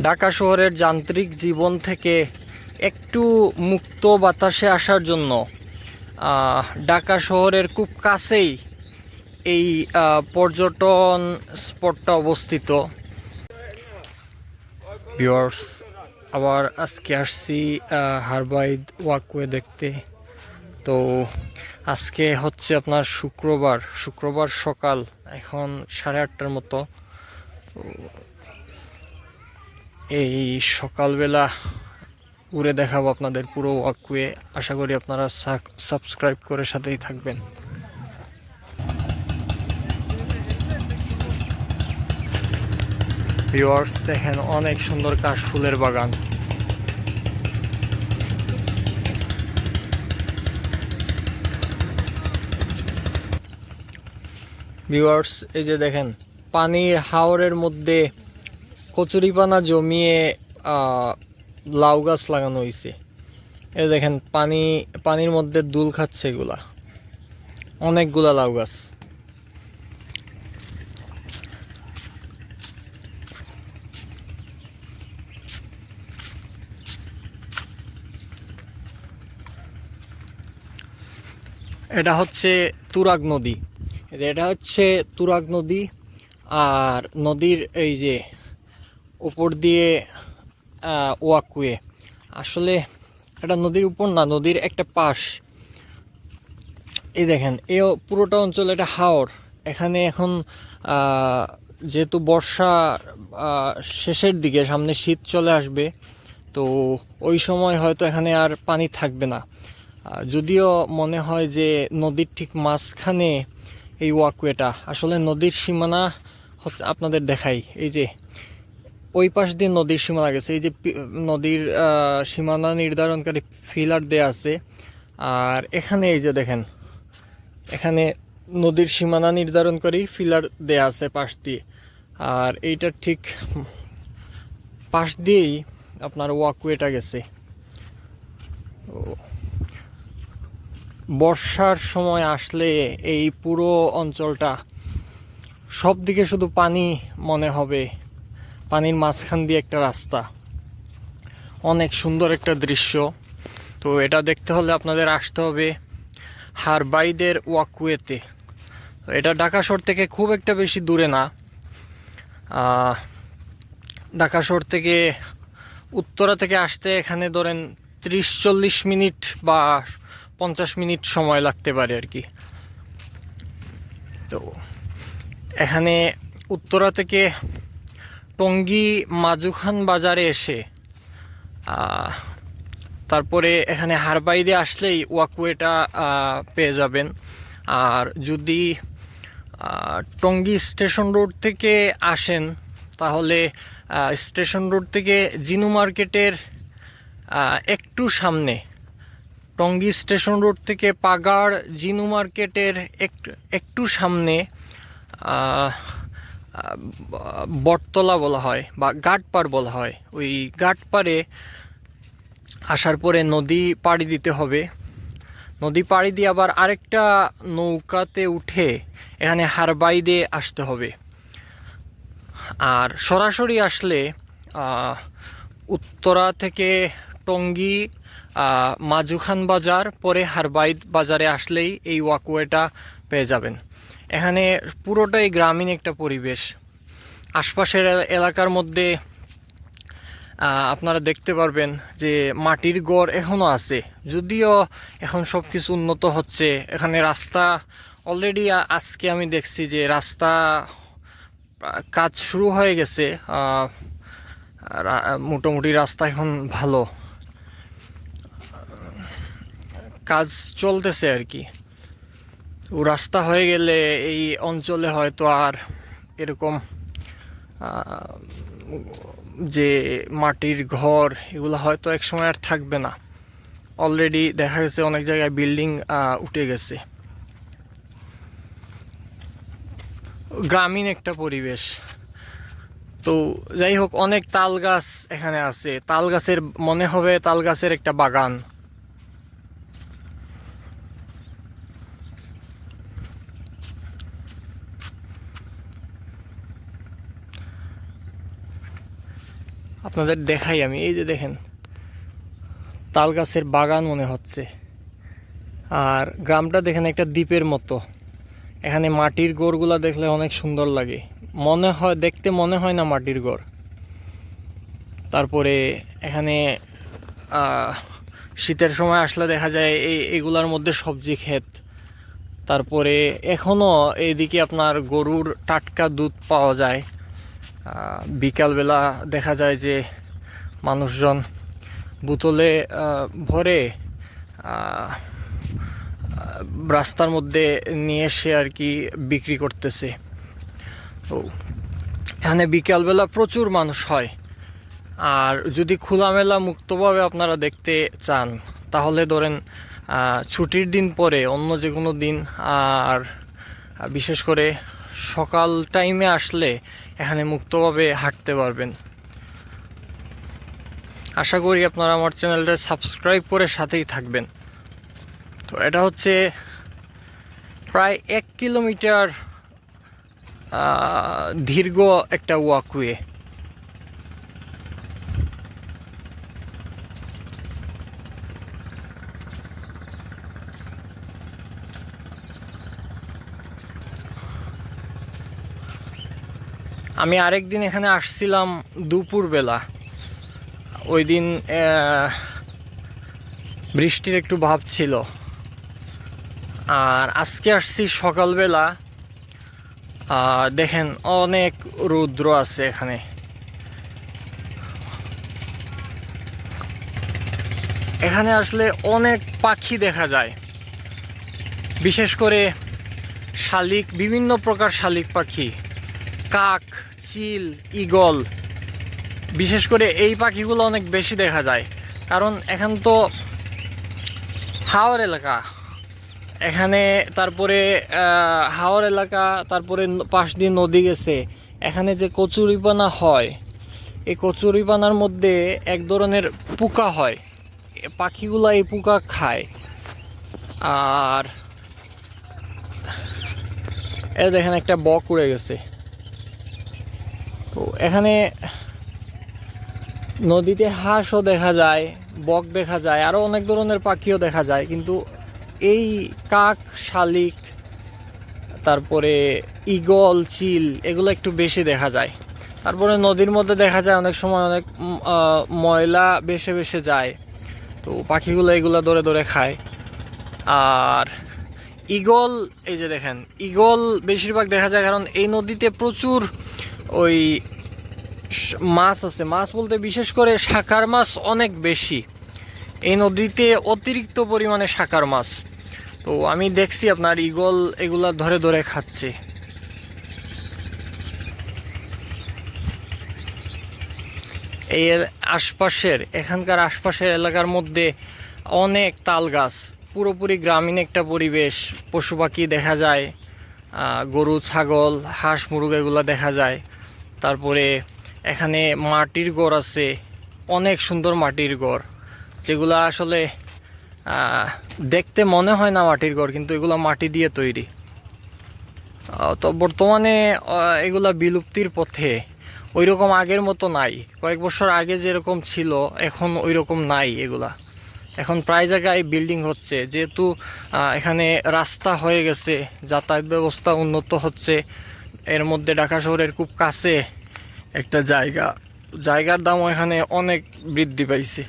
ঢাকা শহরের যান্ত্রিক জীবন থেকে একটু মুক্ত বাতাসে আসার জন্য ঢাকা শহরের খুব কাছেই এই পর্যটন স্পটটা অবস্থিত। ভিউয়ার্স, আবার আজকে আসছি হারবাইদ ওয়াকওয়ে দেখতে। তো আজকে হচ্ছে আপনার শুক্রবার শুক্রবার সকাল, এখন সাড়ে আটটার মতো। এই সকালবেলা ঘুরে দেখাবো আপনাদের পুরো ওয়াকওয়ে আশা করি আপনারা সাবস্ক্রাইব করে সাথেই থাকবেন। ভিউয়ার্স দেখেন অনেক সুন্দর কাশফুলের বাগান। ভিউয়ার্স এই যে দেখেন, পানির হাওরের মধ্যে কচুরিপানা জমিয়ে লাউ গাছ লাগানো হয়েছে এই দেখেন, পানি, পানির মধ্যে দুল খাচ্ছে এগুলা। অনেকগুলা লাউ গাছ। এটা হচ্ছে তুরাগ নদী। এটা হচ্ছে তুরাগ নদী, আর নদীর এই যে উপর দিয়ে ওয়াকুয়ে। আসলে এটা নদীর উপর না, নদীর একটা পাশ। এই দেখেন, এ পুরোটা অঞ্চল এটা হাওর। এখানে এখন যেহেতু বর্ষা শেষের দিকে, সামনে শীত চলে আসবে, তো ওই সময় হয়তো এখানে আর পানি থাকবে না। যদিও মনে হয় যে নদীর ঠিক মাঝখানে এই ওয়াকওয়েটা আসলে নদীর সীমানা আপনাদের দেখাই। এই যে ওই পাশ দিয়ে নদীর সীমানা গেছে। এই যে নদীর সীমানা নির্ধারণকারী ফিলার দেয়া আছে। আর এখানে এই যে দেখেন, এখানে নদীর সীমানা নির্ধারণকারী ফিলার দেয়া আছে পাশ দিয়ে। আর এইটার ঠিক পাশ দিয়েই আপনার ওয়াকওয়েটা গেছে। বর্ষার সময় আসলে এই পুরো অঞ্চলটা সব দিকে শুধু পানি মনে হবে। পানির মাঝখান দিয়ে একটা রাস্তা। অনেক সুন্দর একটা দৃশ্য। তো এটা দেখতে হলে আপনাদের আসতে হবে হারবাইদের ওয়াকুয়েতে। এটা ঢাকা শহর থেকে খুব একটা বেশি দূরে না। ঢাকা শহর থেকে উত্তরা থেকে আসতে এখানে ধরেন ত্রিশ চল্লিশ মিনিট বা পঞ্চাশ মিনিট সময় লাগতে পারে আর কি। তো এখানে উত্তরা থেকে টঙ্গী মাজুখান বাজারে এসে তারপরে এখানে হারবাইদে আসলেই ওয়াকওয়েটা পেয়ে যাবেন। আর যদি টঙ্গী স্টেশন রোড থেকে আসেন, তাহলে স্টেশন রোড থেকে জিনু মার্কেটের একটু সামনে, টঙ্গী স্টেশন রোড থেকে পাগাড় জিনু মার্কেটের একটু সামনে বটতলা বলা হয় বা গাটপাড় বলা হয়। ওই গাটপাড়ে আসার পরে নদী পাড়ি দিতে হবে। নদী পাড়ি দিয়ে আবার আরেকটা নৌকাতে উঠে এখানে হারবাইদে আসতে হবে। আর সরাসরি আসলে উত্তরা থেকে টঙ্গী মাজুখান বাজার, পরে হারবাইদ বাজারে আসলেই এই ওয়াকওয়েটা পেয়ে যাবেন। এখানে পুরোটাই গ্রামীণ একটা পরিবেশ। আশপাশের এলা- এলাকার মধ্যে আপনারা দেখতে পারবেন যে মাটির গড় এখনও আছে। যদিও এখন সব কিছু উন্নত হচ্ছে। এখানে রাস্তা অলরেডি আজকে আমি দেখছি যে রাস্তা কাজ শুরু হয়ে গেছে। মোটামুটি রাস্তা এখন ভালো। কাজ চলতেছে আর কি। ও রাস্তা হয়ে গেলে এই অঞ্চলে হয়তো আর এরকম যে মাটির ঘর এগুলো হয়তো এক সময় আর থাকবে না। অলরেডি দেখা গেছে অনেক জায়গায় বিল্ডিং উঠে গেছে। গ্রামীণ একটা পরিবেশ। তো যাই হোক, অনেক তাল গাছ এখানে আছে। তাল গাছের মনে হবে তাল গাছের একটা বাগান। আপনাদের দেখাই আমি, এই যে দেখেন তাল গাছের বাগান মনে হচ্ছে। আর গ্রামটা দেখেন একটা দ্বীপের মতো। এখানে মাটির গোড়গুলা দেখলে অনেক সুন্দর লাগে। মনে হয়, দেখতে মনে হয় না মাটির গড়। তারপরে এখানে শীতের সময় আসলে দেখা যায় এই, এগুলার মধ্যে সবজি ক্ষেত। তারপরে এখনও এইদিকে আপনার গরুর টাটকা দুধ পাওয়া যায়। বিকালবেলা দেখা যায় যে মানুষজন বোতলে ভরে রাস্তার মধ্যে নিয়ে এসে আর কি বিক্রি করতেছে। তো এখানে বিকালবেলা প্রচুর মানুষ হয়। আর যদি খোলামেলা মুক্তভাবে আপনারা দেখতে চান, তাহলে ধরেন ছুটির দিন পরে অন্য যে কোনো দিন, আর, বিশেষ করে সকাল টাইমে আসলে এখানে মুক্তভাবে হাঁটতে পারবেন। আশা করি আপনারা আমার চ্যানেলটা সাবস্ক্রাইব করে সাথেই থাকবেন। তো এটা হচ্ছে প্রায় এক কিলোমিটার দীর্ঘ একটা ওয়াকওয়ে আমি আরেকদিন এখানে আসছিলাম দুপুরবেলা। ওই দিন বৃষ্টির একটু ভাব ছিল। আর আজকে আসছি সকালবেলা। দেখেন অনেক রৌদ্র আছে এখানে। এখানে আসলে অনেক পাখি দেখা যায়। বিশেষ করে শালিক, বিভিন্ন প্রকার শালিক পাখি। কাক চিল ইগল বিশেষ করে এই পাখিগুলো অনেক বেশি দেখা যায়। কারণ এখান তো হাওর এলাকা। এখানে তারপরে হাওর এলাকা, তারপরে পাশ দিয়ে নদী গেছে। এখানে যে কচুরিপানা হয়, এই কচুরিপানার মধ্যে এক ধরনের পোকা হয়। পাখিগুলো এই পোকা খায়। আর এ দেখেন একটা বক উড়ে গেছে। তো এখানে নদীতে হাঁসও দেখা যায়, বক দেখা যায় আরও অনেক ধরনের পাখিও দেখা যায়। কিন্তু এই কাক, শালিক, তারপরে ইগল চিল, এগুলো একটু বেশি দেখা যায়। তারপরে নদীর মধ্যে দেখা যায় অনেক সময় অনেক ময়লা বেশে বেশে যায়। তো পাখিগুলো এগুলো ধরে ধরে খায়। আর ইগল এই যে দেখেন ইগল বেশিরভাগ দেখা যায় কারণ এই নদীতে প্রচুর ওই মাছ আছে। মাছ বলতে বিশেষ করে শাকার মাছ অনেক বেশি। এই নদীতে অতিরিক্ত পরিমাণে শাকার মাছ। তো আমি দেখছি আপনার ইগল এগুলা ধরে ধরে খাচ্ছে। এর আশপাশের, এখানকার আশপাশের এলাকার মধ্যে অনেক তাল গাছ। পুরোপুরি গ্রামীণ একটা পরিবেশ। পশু পাখি দেখা যায় গরু, ছাগল, হাঁস, মুরগ এগুলো দেখা যায়। তারপরে এখানে মাটির গড় আছে, অনেক সুন্দর মাটির গড়, যেগুলো আসলে দেখতে মনে হয় না মাটির ঘর কিন্তু এগুলো মাটি দিয়ে তৈরি। তো বর্তমানে এগুলা বিলুপ্তির পথে ওই রকম আগের মতো নাই। কয়েক বছর আগে যেরকম ছিল, এখন ওই রকম নাই এগুলা। এখন প্রায় জায়গায় বিল্ডিং হচ্ছে, যেহেতু এখানে রাস্তা হয়ে গেছে, যাতায়াত ব্যবস্থা উন্নত হচ্ছে এর মধ্যে ঢাকা শহরের খুব কাছে একটা জায়গা। জায়গার দাম এখানে অনেক বৃদ্ধি পাইছে।